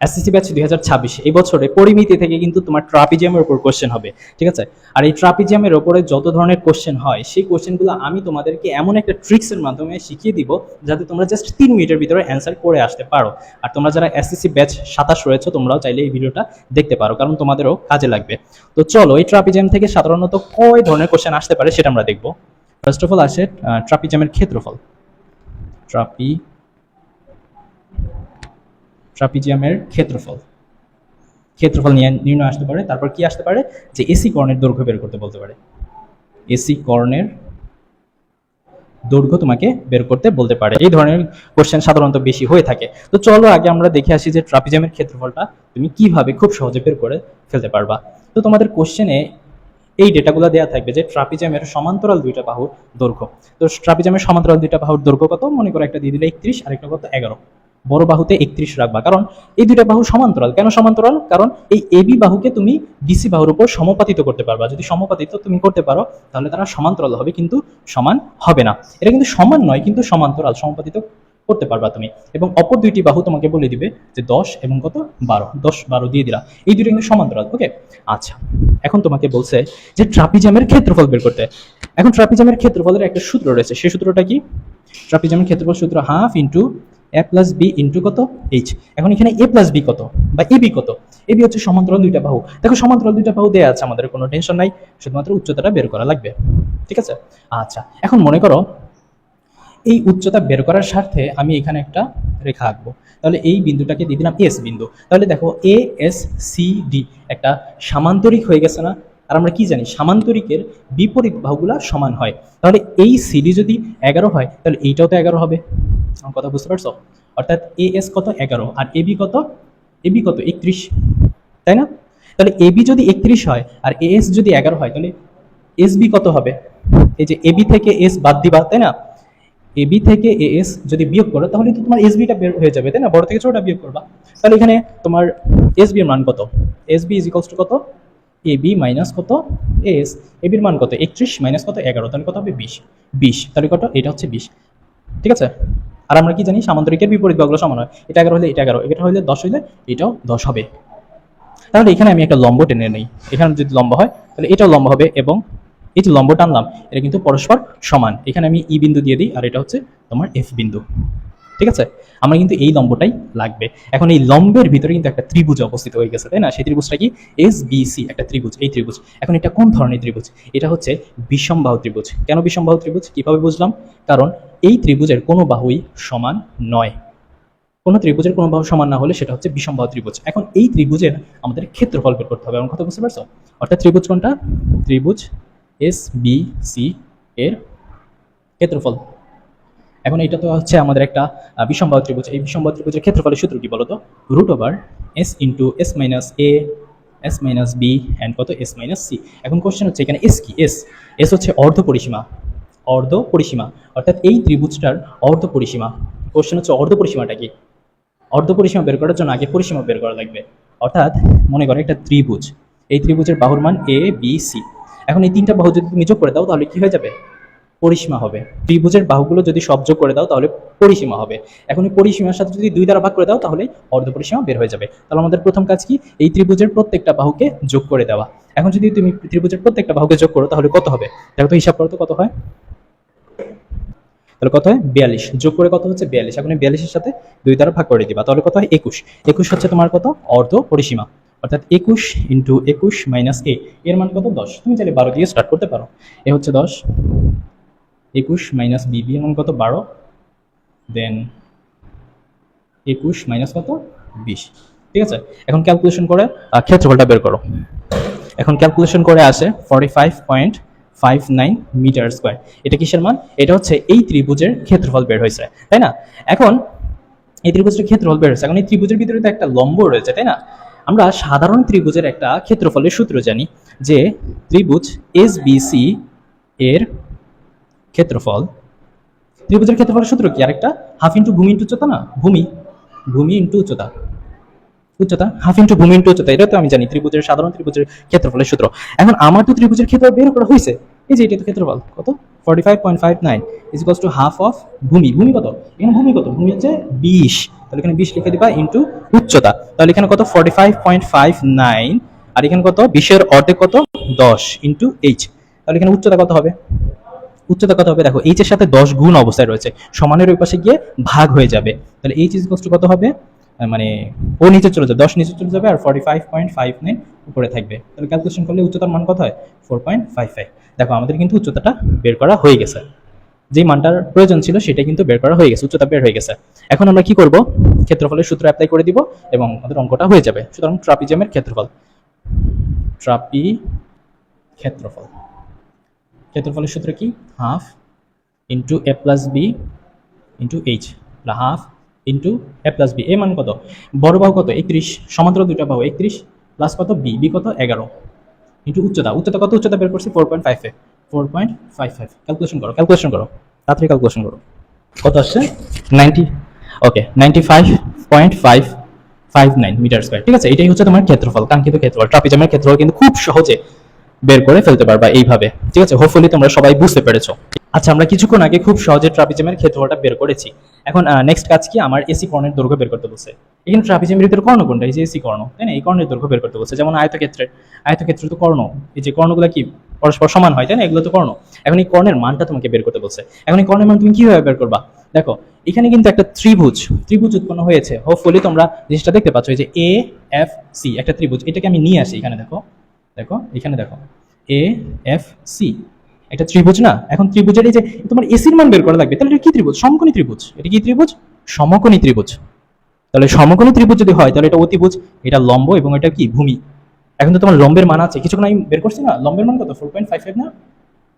SSC batch দুই হাজার ছাব্বিশ, এই বছরে পরিমিতি থেকে কিন্তু তোমার ট্রাপিজিয়ামের উপর কোশ্চেন হবে, ঠিক আছে? আর এই ট্রাপিজিয়ামের উপরে যত ধরনের কোশ্চেন হয়, সেই কোশ্চেনগুলো আমি তোমাদেরকে এমন একটা ট্রিক্সের মাধ্যমে শিখিয়ে দিব, যাতে তোমরা জাস্ট তিন মিনিটের ভিতরে অ্যান্সার করে আসতে পারো। আর তোমরা যারা এসএসসি ব্যাচ সাতাশ রয়েছে, তোমরাও চাইলে এই ভিডিওটা দেখতে পারো, কারণ তোমাদেরও কাজে লাগবে। তো চলো, এই ট্রাপিজিয়াম থেকে সাধারণত কয় ধরনের কোশ্চেন আসতে পারে সেটা আমরা দেখব। ফার্স্ট অফ অল আসে ট্রাপিজিয়ামের ক্ষেত্রফল। ট্রাপি ট্রাপিজিয়ামের ক্ষেত্রফল। ক্ষেত্রফল নিয়ে নির্ণয় আসতে পারে, তারপর কি আসতে পারে? যে এসি কর্ণের দৈর্ঘ্য বের করতে বলতে পারে। এসি কর্ণের দৈর্ঘ্য তোমাকে বের করতে বলতে পারে। এই ধরনের কোশ্চেন সাধারণত বেশি হয়ে থাকে। তো চলো আগে আমরা দেখে আসি যে ট্রাপিজিয়ামের ক্ষেত্রফলটা তুমি কীভাবে খুব সহজে বের করে ফেলতে পারবা। তো তোমাদের কোশ্চেনে এই ডেটাগুলো দেওয়া থাকবে যে ট্রাপিজামের সমান্তরাল দুইটা বাহুর দৈর্ঘ্য। তো ট্রাপিজামের সমান্তরাল দুইটা বাহুর দৈর্ঘ্য কত? মনে করো একটা দিয়ে দিলে একত্রিশ আর একটা কত? এগারো। বড় বাহুতে একত্রিশ রাখবা। কারণ এই দুইটা বাহু সমান্তরাল। কেন সমান্তরাল? কারণ এই এবি বাহুকে তুমি ডিসি বাহুর উপর সমপাতিত করতে পারবা। যদি সমপাতিত তুমি করতে পারো, তাহলে তারা সমান্তরাল হবে, কিন্তু সমান হবে না। এটা কিন্তু সমান নয়, কিন্তু সমান্তরাল, সমাপাতিত করতে পারবা তুমি। এবং অপর দুইটি বাহু তোমাকে বলে দিবে যে দশ এবং কত? বারো। দশ, বারো দিয়ে দিলা। এই দুটো কিন্তু সমান্তরাল ওকে আচ্ছা এখন তোমাকে বলছে যে ট্রাপিজামের ক্ষেত্রফল বের করতে। এখন ট্রাপিজামের ক্ষেত্রফলের একটা সূত্র রয়েছে। সেই সূত্রটা কি? ট্রাপিজামের ক্ষেত্রফল সূত্র half into A plus B into কত? এইচ এখন এখানে এ প্লাস বি কত বা এ বি কত? এ বি হচ্ছে সমান্তরাল দুইটা বাহু। দেখো সমান্তরাল দুইটা বাহু দেওয়া আছে, আমাদের কোনো টেনশন নাই। শুধুমাত্র উচ্চতাটা বের করা লাগবে। ঠিক আছে? আচ্ছা এখন মনে করো এই উচ্চতা বের করার স্বার্থে আমি এখানে একটা রেখা আঁকবো। তাহলে এই বিন্দুটাকে দিয়ে দিলাম এস বিন্দু। তাহলে দেখো এ এস সি ডি একটা সামান্তরিক হয়ে গেছে না? আর আমরা কি জানি? সামান্তরিকের বিপরীত বাহুগুলা সমান হয়। তাহলে এই সিডি যদি এগারো হয়, তাহলে এইটাও তো এগারো হবে। আমার কথা বুঝতে পারছ? অর্থাৎ এ এস কত? এগারো। আর এবি কত? এবি কত? একত্রিশ। তাই না? তাহলে এবি যদি একত্রিশ হয়, আর এ এস যদি এগারো হয়, তাহলে এস বি কত হবে? এই যে এবি থেকে এস বাদ দিবা, তাই না? এবি থেকে এ এস যদি বিয়োগ করো, তাহলে তো তোমার এসবিটা বের হয়ে যাবে, তাই না? বড় থেকে ছোটটা বিয়োগ করবা। তাহলে এখানে তোমার এস বি এর মান কত? S B is equals to কত? এ বি মাইনাস কত? এস এবির মান কত? একত্রিশ মাইনাস কত? এগারো। তাহলে কত হবে? বিশ। বিশ। তাহলে কত? এটা হচ্ছে বিশ। ঠিক আছে? আর আমরা কি জানি? সামান্তরিকের বিপরীত বাগুলো সমান হয়। এটা এগারো হলে এটা এগারো, এটা হলে দশ হলে এটাও দশ হবে। তাহলে এখানে আমি একটা লম্ব টেনে নেই। এখানে যদি লম্ব হয়, তাহলে এটাও লম্ব হবে এবং এই যে লম্ব টানলাম এটা কিন্তু পরস্পর সমান। এখানে আমি ই বিন্দু দিয়ে দিই, আর এটা হচ্ছে তোমার এফ বিন্দু। ঠিক আছে? আমার কিন্তু এই লম্বটাই লাগবে। এখন এই লম্বের ভিতরে কিন্তু একটা ত্রিভুজ অবস্থিত হয়ে গেছে, তাই না? সেই ত্রিভুজটা কি? এস বি সি একটা ত্রিভুজ। এই ত্রিভুজ। এখন এটা কোন ধরনের ত্রিভুজ? এটা হচ্ছে বিষমবাহু ত্রিভুজ। কেন বিষমবাহু ত্রিভুজ? কীভাবে বুঝলাম? কারণ এই ত্রিভুজের কোনো বাহুই সমান নয়। কোনো ত্রিভুজের কোনো বাহু সমান না হলে সেটা হচ্ছে বিষমবাহু ত্রিভুজ। এখন এই ত্রিভুজের আমাদের ক্ষেত্রফল বের করতে হবে। এমন কথা বুঝতে পারছ? অর্থাৎ ত্রিভুজ কোনটা? ত্রিভুজ এস বি সি এর ক্ষেত্রফল। এখন এটা তো হচ্ছে আমাদের একটা বিষমবাহু ত্রিভুজ। এই বিষমবাহু ত্রিভুজের ক্ষেত্রফলের সূত্র কি বলতো? Root over S into S minus A S minus B and কত? এস মাইনাস সি এখন কোশ্চেন হচ্ছে এখানে এস কি? এস এস হচ্ছে অর্ধ পরিসীমা। অর্ধ পরিসীমা। অর্থাৎ এই ত্রিভুজটার অর্ধ পরিসীমা। কোশ্চেন হচ্ছে অর্ধ পরিসীমাটা কি? অর্ধ পরিসীমা বের করার জন্য আগে পরিসীমা বের করা লাগবে। অর্থাৎ মনে করো একটা ত্রিভুজ। এই ত্রিভুজের বাহুর মান এ বি সি এখন এই তিনটা বাহু যদি তুমি যোগ করে দাও, তাহলে কি হয়ে যাবে? পরিসীমা হবে। ত্রিভুজের বাহুগুলো যদি সব যোগ করে দাও, তাহলে পরিসীমা হবে। এখন এই পরিসীমার সাথে যদি দুই দ্বারা ভাগ করে দাও, তাহলে অর্ধ পরিসীমা বের হয়ে যাবে। তাহলে আমাদের প্রথম কাজ কি? এই ত্রিভুজের প্রত্যেকটা বাহুকে যোগ করে দেওয়া। এখন যদি তুমি ত্রিভুজের প্রত্যেকটা বাহুকে যোগ করো, তাহলে কত হবে? দেখো তো হিসাব করো তো কত হয়? তাহলে কত হয়? বিয়াল্লিশ। যোগ করে কত হচ্ছে? বিয়াল্লিশ। এখন বিয়াল্লিশের সাথে দুই দ্বারা ভাগ করে দিবা। তাহলে কত হয়? একুশ। একুশ হচ্ছে তোমার কত? অর্ধ পরিসীমা। অর্থাৎ একুশ ইন্টু একুশ মাইনাস এ এর মান কত? দশ। তুমি চাইলে বারো দিয়ে স্টার্ট করতে পারো। এ হচ্ছে দশ। একুশ মাইনাস বি বি এর মান কত? বারো। দেন একুশ মাইনাস কত? বিশ। ঠিক আছে? এখন ক্যালকুলেশন করে ক্ষেত্রফলটা বের করো। এখন ক্যালকুলেশন করে আসে forty five point five nine metre square এটা কিসের মান? এটা হচ্ছে এই ত্রিভুজের ক্ষেত্রফল বের হয়েছে, তাই না? এখন এই ত্রিভুজের ক্ষেত্রফল বের হয়েছে। এখন এই ত্রিভুজের ভিতরে তো একটা লম্ব রয়েছে, তাই না? আমরা সাধারণ ত্রিভুজের একটা ক্ষেত্রফলের সূত্র জানি, যে ত্রিভুজ এস বিসি এর ক্ষেত্রফল। ত্রিভুজের ক্ষেত্রফলের সূত্র কি আরেকটা? হাফ ইন্টু ভূমি ইন্টু উচ্চতা না? ভূমি। ভূমি ইন্টু উচ্চতা। উচ্চতা হাফ ইন্টু ভূমি ইন্টু উচ্চতা এটা তো আমি জানি, ত্রিভুজের সাধারণ ত্রিভুজের ক্ষেত্রফলের সূত্র। এখন আমার তো ত্রিভুজের ক্ষেত্র বের করা হয়েছে, এই যে এটা তো ক্ষেত্রফল, কত? Forty five point five nine is equals to half of ভূমি। ভূমি কত? এখানে ভূমি কত? ভূমি হচ্ছে বিশ। তাহলে এখানে বিশ লিখে দিবা ইন্টু উচ্চতা। তাহলে এখানে কত? Forty five point five nine আর এখানে কত? বিশের অর্ধেক কত? দশ ইন্টু এইচ তাহলে এখানে উচ্চতা কত হবে? উচ্চতা কত হবে? দেখো এইচ এর সাথে দশ গুণ অবস্থায় রয়েছে। সমানের ওই পাশে গিয়ে ভাগ হয়ে যাবে। তাহলে এইচ ইজ কত হবে? মানে ও নিচে চলে যাবে, দশ নিচে চলে যাবে আর forty five point five nine উপরে থাকবে। তাহলে ক্যালকুলেশন করলে উচ্চতার মান কত হয়? ফোর পয়েন্ট ফাইভ ফাইভ দেখো, আমাদের কিন্তু উচ্চতাটা বের করা হয়ে গেছে। যেই মানটার প্রয়োজন ছিল সেটা কিন্তু বের করা হয়ে গেছে, উচ্চতা বের হয়ে গেছে। এখন আমরা কি করব? ক্ষেত্রফলের সূত্র অ্যাপ্লাই করে দিব এবং আমাদের অঙ্কটা হয়ে যাবে। সুতরাং ট্রাপিজমের ক্ষেত্রফল। ট্রাপি ক্ষেত্রফল। ক্ষেত্রফলের সূত্র কি? Half into A plus B into H half into A plus B, A মান কত? বড় বাহু কত? একত্রিশ। সমান্তর দুইটা বাহু একত্রিশ প্লাস কত? বি বি কত? এগারো। ইন্টু উচ্চতা। উচ্চতা কত? উচ্চতা বের করছি four point five five four point five five calculation করো ক্যালকুলেশন করো। তাড়াতাড়ি ক্যালকুলেশন করো। কত আসছে? Ninety okay ninety five point five five nine metre square. ঠিক আছে? এটাই হচ্ছে তোমার ক্ষেত্রফল, কাঙ্ক্ষিত ক্ষেত্রফল। ট্রাপিজামের ক্ষেত্রফল কিন্তু খুব সহজে বের করে ফেলতে পারবা এইভাবে। ঠিক আছে? হোপফুলি তোমরা সবাই বুঝতে পেরেছ। আচ্ছা আমরা কিছুক্ষণ আগে খুব সহজে ট্রাপিজামের ক্ষেত্রফলটা বের করেছি। এখন নেক্সট কাজ কি? আমার এসি কর্ণের দৈর্ঘ্য বের করতে বলছে। এখানে ট্রাপিজামের ভিতরে কর্ণ কোনটা? এই যে এসি কর্ণ, তাই না? এই কর্ণের দৈর্ঘ্য বের করতে বলছে। যেমন আয়তক্ষেত্রের আয়তক্ষেত্রে তো কর্ণ। এই যে কর্ণগুলো কি? পরস্পর সমান হয়, তাই না? এগুলো তো কর্ণ। এখন এই কর্ণের মানটা তোমাকে বের করতে বলছে। এখন এই কর্ণের মান তুমি কীভাবে বের করবা? দেখো, এখানে কিন্তু একটা ত্রিভুজ ত্রিভুজ উৎপন্ন হয়েছে। হোপফুলি তোমরা জিনিসটা দেখতে পাচ্ছ। এই যে এ এফ সি একটা ত্রিভুজ। এটাকে আমি নিয়ে আসি। এখানে দেখো দেখো, এখানে দেখো। এ এফ সি একটা ত্রিভুজ না, এখন ত্রিভুজের এই যে তোমার এসির মান বের করা লাগবে, তাহলে এটা কি ত্রিভুজ? সমকোণী ত্রিভুজ। এটা কি ত্রিভুজ? সমকোণী ত্রিভুজ। তাহলে সমকোণী ত্রিভুজ যদি হয়, তাহলে এটা অতিভুজ, এটা লম্ব এবং এটা কি? ভূমি। এখন তো তোমার লম্বের মান আছে। কিছুক্ষণ আমি বের করছি না? লম্বের মান কত? ফোর পয়েন্ট ফাইভ ফাইভ না?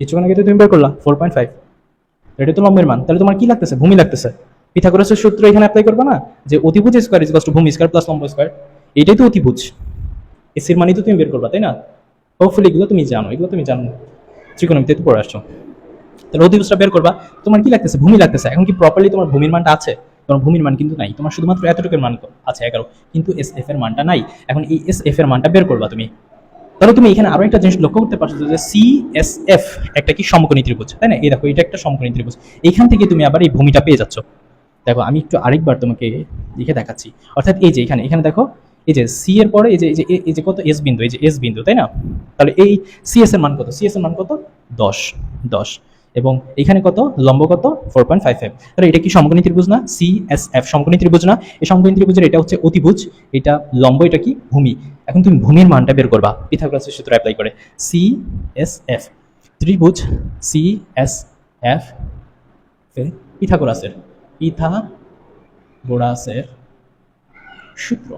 কিছুক্ষণ আগে তো তুমি বের করলা ফোর পয়েন্ট ফাইভ এটা তো লম্বের মান। তাহলে তোমার কি লাগতেছে? ভূমি লাগতেছে। পিথাগোরাসের সূত্র এখানে অ্যাপ্লাই করবে না? যে অতিভুজ স্কোয়ার ইজ টু ভূমি স্কোয়ার প্লাস লম্ব স্কোয়ার এটাই তো অতিভুজ। এসির মানই তো তুমি বের করবা, তাই না? হোপফুলি এগুলো তুমি জানো, এগুলো তুমি জানো। ত্রিকোণমিতে তো পড়ে আসছো। তাহলে অতিভুজটা বের করবা। তোমার কি লাগতেছে? ভূমি লাগতেছে। এখন কি প্রপারলি তোমার ভূমির মানটা আছে? তোমার ভূমির মান কিন্তু নাই। তোমার শুধুমাত্র এতটুকুর মান আছে, এগারো। কিন্তু এস এফ এর মানটা নাই। এখন এই এস এফ এর মানটা বের করবা তুমি। তাহলে তুমি এখানে আরও একটা জিনিস লক্ষ্য করতে পারছ যে সি এস এফ একটা কি সমকোণী ত্রিভুজ। তাই না? এই দেখো, এটা একটা সমকোণী ত্রিভুজ। এখান থেকে তুমি আবার এই ভূমিটা পেয়ে যাচ্ছ। দেখো, আমি একটু আরেকবার তোমাকে লিখে দেখাচ্ছি। অর্থাৎ এই যে এখানে এখানে দেখো এই যে সি এর পরে এই যে এই যে কত এস বিন্দু, এই যে এস বিন্দু, তাই না? তাহলে এই সি এস এর মান কত? সি এস এর মান কত? দশ দশ। এবং এখানে কত? লম্ব কত? ফোর পয়েন্ট ফাইভ ফাইভ তাহলে এটা কি সমকোণী ত্রিভুজ না? সি এস এফ সমকোণী ত্রিভুজ না? এই সমকোণী ত্রিভুজের এটা হচ্ছে অতিভুজ, এটা লম্ব, এটা কি? ভূমি। এখন তুমি ভূমির মানটা বের করবা, পিথাগোরাসের সূত্র অ্যাপ্লাই করে। সি এস এফ ত্রিভুজ সি এস এফ পিথাগোরাসের পিথাগোরাসের সূত্র।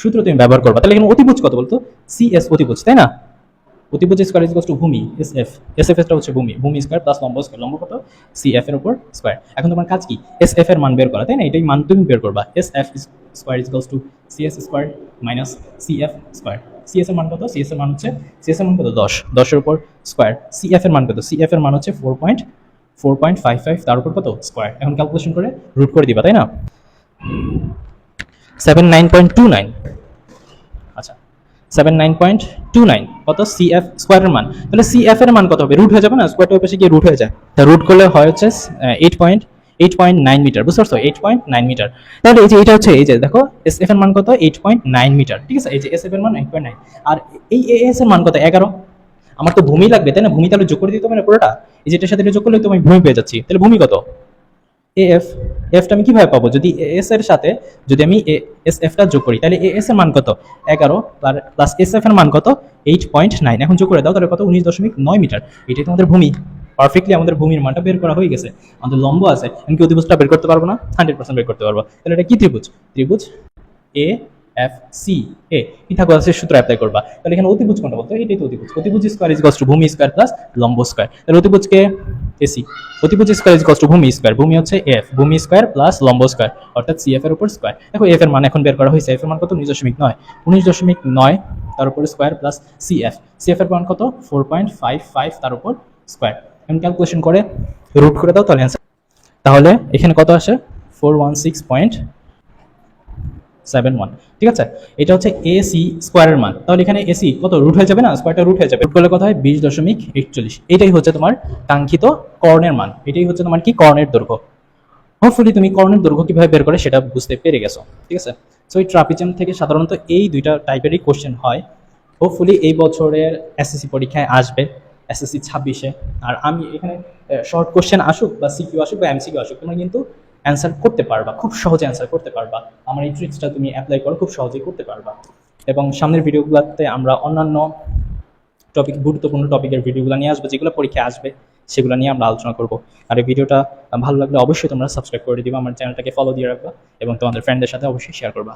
সূত্র তুমি ব্যবহার করবা। তাহলে এখানে অতিভুজ কত বলতো? সি এস অতিভুজ, তাই না? অতিভুজ স্কোয়ার ইজ টু ভূমি এস এফ এস এফ এসটা হচ্ছে ভূমি। ভূমি স্কোয়ার প্লাস লম্ব স্কোয়ার লম্ব কত? সি এফ এর উপর স্কোয়ার এখন তোমার কাজ কি? এস এফ এর মান বের করা, তাই না? এটাই মান তুমি বের করবা। S F square is to C S square minus C F square C S এর মান কত? সি এস এর মান হচ্ছে সি এস এর মান কত? দশ। দশের উপর স্কোয়ার সি এফ এর মান কত? সি এফ এর মান হচ্ছে four point four point five five তার উপর কত? স্কোয়ার এখন ক্যালকুলেশন করে রুট করে দিবা, তাই না? Seven nine point two nine আচ্ছা seven nine point two nine কত সি এফ স্কোয়ারের মান? তাহলে সি এফ এর মান কত হবে? রুট হয়ে যাবে না? স্কোয়ারটা পাশে গিয়ে রুট হয়ে যায়। তা রুট করলে হয় হচ্ছে eight point eight point nine metre বুঝতে পারছ? এইট পয়েন্ট নাইন মিটার তাহলে এই যে এটা হচ্ছে, এই যে দেখো এস এফ এর মান কত? এইট পয়েন্ট নাইন মিটার ঠিক আছে? এই যে এস এফ এর মান এইট পয়েন্ট নাইন আর এই এ এস এর মান কত? এগারো। আমার তো ভূমি লাগবে, তাই না? ভূমি তাহলে যোগ করে দিতে হবে না পুরোটা? এই যেটার সাথে যোগ করলে তো আমি ভূমি পেয়ে যাচ্ছি। তাহলে ভূমি কত? এফ এফটা আমি কীভাবে পাবো? যদি এস এর সাথে যদি আমি এস এফটা যোগ করি, তাহলে এস এর মান কত? এগারো প্লাস এস এফ এর মান কত? এইট পয়েন্ট নাইন এখন যোগ করে দাও, তাহলে কত? উনিশ দশমিক নয় মিটার। এটাই তো আমাদের ভূমি। পারফেক্টলি আমাদের ভূমির মানটা বের করা হয়ে গেছে। আমাদের লম্ব আছে। আমি কি অতিভুজটা বের করতে পারব না? হান্ড্রেড পার্সেন্ট বের করতে পারব। তাহলে এটা কি ত্রিভুজ? ত্রিভুজ এ এফ সি এ পিথাগোরাসের সূত্র অ্যাপ্লাই করবা। তাহলে এখানে অতিভুজ কোনটা বলতো? এটাই তো অতিভুজ। অতিভুজ স্কোয়ার ইজ টু ভূমি স্কোয়ার প্লাস লম্ব স্কোয়ার তাহলে অতিভুজকে এসি প্রতিভুজ স্কোয়ার ইজ টু ভূমি স্কোয়ার ভূমি হচ্ছে এফ ভূমি স্কোয়ার প্লাস লম্ব স্কোয়ার অর্থাৎ সি এফ এর উপর স্কোয়ার দেখো এফ এর মান এখন বের করা হয়েছে। এফ এর মান কত? উনিশ দশমিক নয়। উনিশ দশমিক নয়, তার উপর স্কোয়ার প্লাস সি এফ এর মান কত? ফোর পয়েন্ট ফাইভ ফাইভ তার উপর স্কোয়ার এমন ক্যালকুলেশন করে রুট করে দাও, তাহলে অ্যান্সার তাহলে এখানে কত আসে? Four one six point seven one ঠিক আছে? এটা হচ্ছে এসি স্কোয়ারের মান। তাহলে এখানে এসি কত? রুট হয়ে যাবে না? স্কোয়ারটা রুট হয়ে যাবে। রুট করলে কত হয়? বিশ দশমিক একচল্লিশ। এটাই হচ্ছে তোমার কাঙ্ক্ষিত কর্ণের মান। এটাই হচ্ছে তোমার কি? কর্ণের দৈর্ঘ্য। হোপফুলি তুমি কর্ণের দৈর্ঘ্য কীভাবে বের করে সেটা বুঝতে পেরে গেছো। ঠিক আছে? সো এই ট্রাপিজম থেকে সাধারণত এই দুইটা টাইপেরই কোশ্চেন হয়। হোপফুলি এই বছরের এসএসসি পরীক্ষায় আসবে। এসএসসি ছাব্বিশে। আর আমি এখানে শর্ট কোশ্চেন আসুক বা সিকিউ আসুক বা এমসিকিউ আসুক, তোমরা কিন্তু অ্যান্সার করতে পারবা, খুব সহজে অ্যান্সার করতে পারবা। আমার এই ট্রিক্সটা তুমি অ্যাপ্লাই করো, খুব সহজেই করতে পারবা। এবং সামনের ভিডিওগুলোতে আমরা অন্যান্য টপিক গুরুত্বপূর্ণ টপিকের ভিডিওগুলো নিয়ে আসব, যেগুলো পরীক্ষা আসবে, সেগুলো নিয়ে আমরা আলোচনা করব। আর এই ভিডিওটা ভালো লাগলে অবশ্যই তোমরা সাবস্ক্রাইব করে দিবা, আমার চ্যানেলটাকে ফলো দিয়ে রাখবা এবং তোমাদের ফ্রেন্ডদের সাথে অবশ্যই শেয়ার করবা।